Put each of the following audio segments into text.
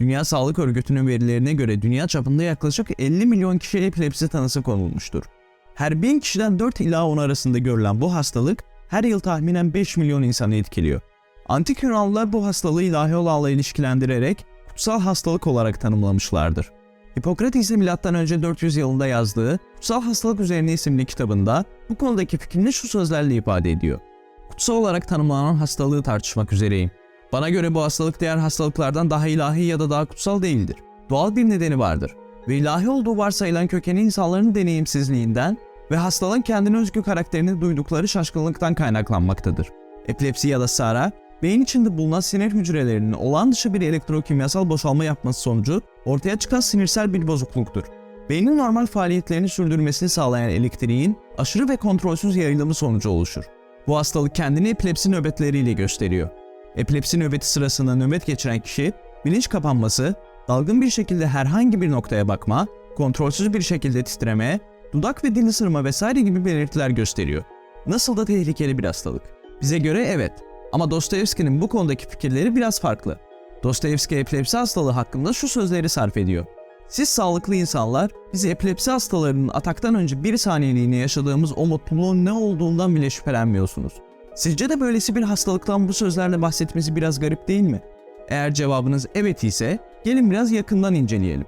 Dünya Sağlık Örgütü'nün verilerine göre dünya çapında yaklaşık 50 milyon kişiye epilepsi tanısı konulmuştur. Her 1000 kişiden 4 ila 10 arasında görülen bu hastalık her yıl tahminen 5 milyon insanı etkiliyor. Antik Yunanlılar bu hastalığı ilahi olanla ilişkilendirerek kutsal hastalık olarak tanımlamışlardır. Hipokrates ise M.Ö. 400 yılında yazdığı Kutsal Hastalık Üzerine isimli kitabında bu konudaki fikrini şu sözlerle ifade ediyor. Kutsal olarak tanımlanan hastalığı tartışmak üzereyim. Bana göre bu hastalık diğer hastalıklardan daha ilahi ya da daha kutsal değildir. Doğal bir nedeni vardır. Ve ilahi olduğu varsayılan kökeni insanların deneyimsizliğinden ve hastalığın kendine özgü karakterini duydukları şaşkınlıktan kaynaklanmaktadır. Epilepsi ya da SARA, beyin içinde bulunan sinir hücrelerinin olağan dışı bir elektrokimyasal boşalma yapması sonucu ortaya çıkan sinirsel bir bozukluktur. Beynin normal faaliyetlerini sürdürmesini sağlayan elektriğin aşırı ve kontrolsüz yayılımı sonucu oluşur. Bu hastalık kendini epilepsi nöbetleriyle gösteriyor. Epilepsi nöbeti sırasında nöbet geçiren kişi bilinç kapanması, dalgın bir şekilde herhangi bir noktaya bakma, kontrolsüz bir şekilde titreme, dudak ve dil ısırma vesaire gibi belirtiler gösteriyor. Nasıl da tehlikeli bir hastalık. Bize göre evet ama Dostoyevski'nin bu konudaki fikirleri biraz farklı. Dostoyevski epilepsi hastalığı hakkında şu sözleri sarf ediyor. Siz sağlıklı insanlar, biz epilepsi hastalarının ataktan önce bir saniyeliğine yaşadığımız o mutluluğun ne olduğundan bile şüphelenmiyorsunuz. Sizce de böylesi bir hastalıktan bu sözlerle bahsetmesi biraz garip değil mi? Eğer cevabınız evet ise gelin biraz yakından inceleyelim.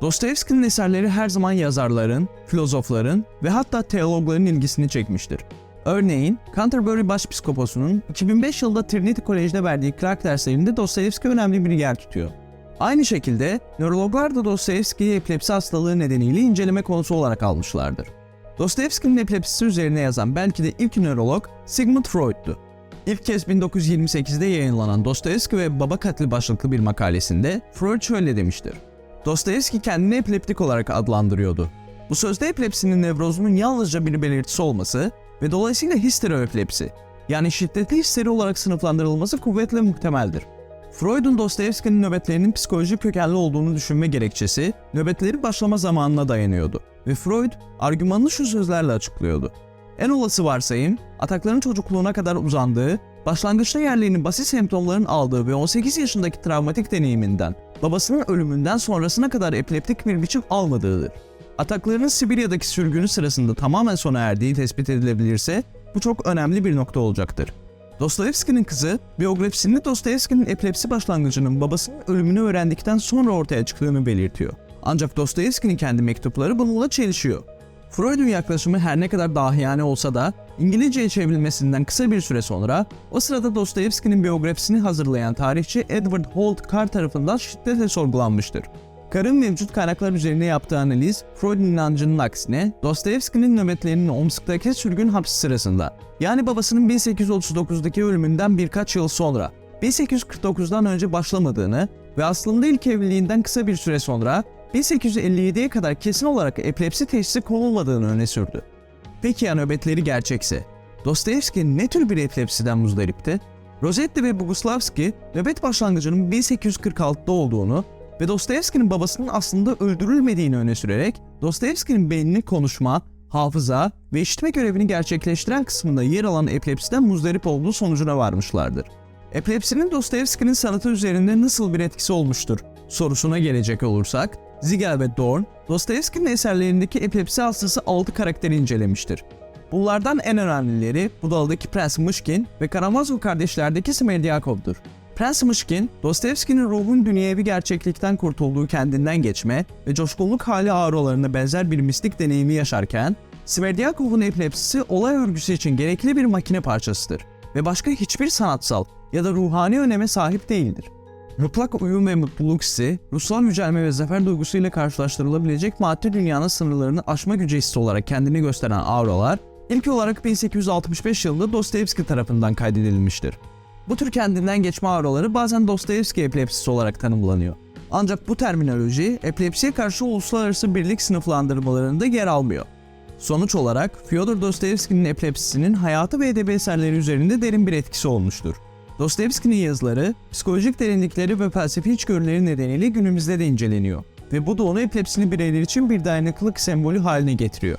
Dostoyevski'nin eserleri her zaman yazarların, filozofların ve hatta teologların ilgisini çekmiştir. Örneğin Canterbury Başpiskoposu'nun 2005 yılında Trinity College'de verdiği Clark derslerinde Dostoyevski önemli bir yer tutuyor. Aynı şekilde nörologlar da Dostoyevski'yi epilepsi hastalığı nedeniyle inceleme konusu olarak almışlardır. Dostoyevski'nin epilepsisi üzerine yazan belki de ilk nörolog Sigmund Freud'tu. İlk kez 1928'de yayınlanan Dostoyevski ve Baba Katli başlıklı bir makalesinde Freud şöyle demiştir. Dostoyevski kendini epileptik olarak adlandırıyordu. Bu sözde epilepsinin nevrozunun yalnızca bir belirtisi olması ve dolayısıyla histeroepilepsi yani şiddetli histeri olarak sınıflandırılması kuvvetle muhtemeldir. Freud'un Dostoyevski'nin nöbetlerinin psikolojik kökenli olduğunu düşünme gerekçesi nöbetleri başlama zamanına dayanıyordu ve Freud argümanını şu sözlerle açıklıyordu. En olası varsayım, atakların çocukluğuna kadar uzandığı, başlangıçta yerlerini basit semptomların aldığı ve 18 yaşındaki travmatik deneyiminden, babasının ölümünden sonrasına kadar epileptik bir biçim almadığıdır. Ataklarının Sibirya'daki sürgünü sırasında tamamen sona erdiği tespit edilebilirse bu çok önemli bir nokta olacaktır. Dostoyevski'nin kızı biyografisinde Dostoyevski'nin epilepsi başlangıcının babasının ölümünü öğrendikten sonra ortaya çıktığını belirtiyor. Ancak Dostoyevski'nin kendi mektupları bununla çelişiyor. Freud'un yaklaşımı her ne kadar dahiyane olsa da İngilizceye çevrilmesinden kısa bir süre sonra o sırada Dostoyevski'nin biyografisini hazırlayan tarihçi Edward Holt Carr tarafından şiddetle sorgulanmıştır. Karın mevcut kaynaklar üzerine yaptığı analiz, Freud'un inancının aksine Dostoyevski'nin nöbetlerinin Omsk'taki sürgün hapsi sırasında, yani babasının 1839'daki ölümünden birkaç yıl sonra, 1849'dan önce başlamadığını ve aslında ilk evliliğinden kısa bir süre sonra 1857'ye kadar kesin olarak epilepsi teşhisi konulmadığını öne sürdü. Peki ya nöbetleri gerçekse? Dostoyevski ne tür bir epilepsiden muzdaripti? Rossetti ve Boguslavski nöbet başlangıcının 1846'da olduğunu ve Dostoyevski'nin babasının aslında öldürülmediğini öne sürerek Dostoyevski'nin beynini konuşma, hafıza ve işitme görevini gerçekleştiren kısmında yer alan epilepsiden muzdarip olduğu sonucuna varmışlardır. Epilepsinin Dostoyevski'nin sanatı üzerinde nasıl bir etkisi olmuştur sorusuna gelecek olursak, Ziegel ve Dorn, Dostoyevski'nin eserlerindeki epilepsi hastası 6 karakteri incelemiştir. Bunlardan en önemlileri Budal'daki Prens Mışkin ve Karamazov kardeşlerdeki Smerdyakov'dur. Prens Mışkin, Dostoyevski'nin ruhun dünyevi gerçeklikten kurtulduğu kendinden geçme ve coşkunluk hali ağrılarına benzer bir mistik deneyimi yaşarken, Smerdyakov'un epilepsisi olay örgüsü için gerekli bir makine parçasıdır ve başka hiçbir sanatsal ya da ruhani öneme sahip değildir. Mutlak uyum ve mutluluk hissi, ruhsal yücelme ve zafer duygusuyla karşılaştırılabilecek maddi dünyanın sınırlarını aşma gücü hissi olarak kendini gösteren auralar, ilk olarak 1865 yılında Dostoyevski tarafından kaydedilmiştir. Bu tür kendinden geçme auraları bazen Dostoyevski epilepsisi olarak tanımlanıyor. Ancak bu terminoloji epilepsiye karşı uluslararası birlik sınıflandırmalarında yer almıyor. Sonuç olarak Fyodor Dostoyevski'nin epilepsisinin hayatı ve edebi eserleri üzerinde derin bir etkisi olmuştur. Dostoyevski'nin yazıları, psikolojik derinlikleri ve felsefi içgörüleri nedeniyle günümüzde de inceleniyor ve bu da onu epilepsili bireyler için bir dayanıklılık sembolü haline getiriyor.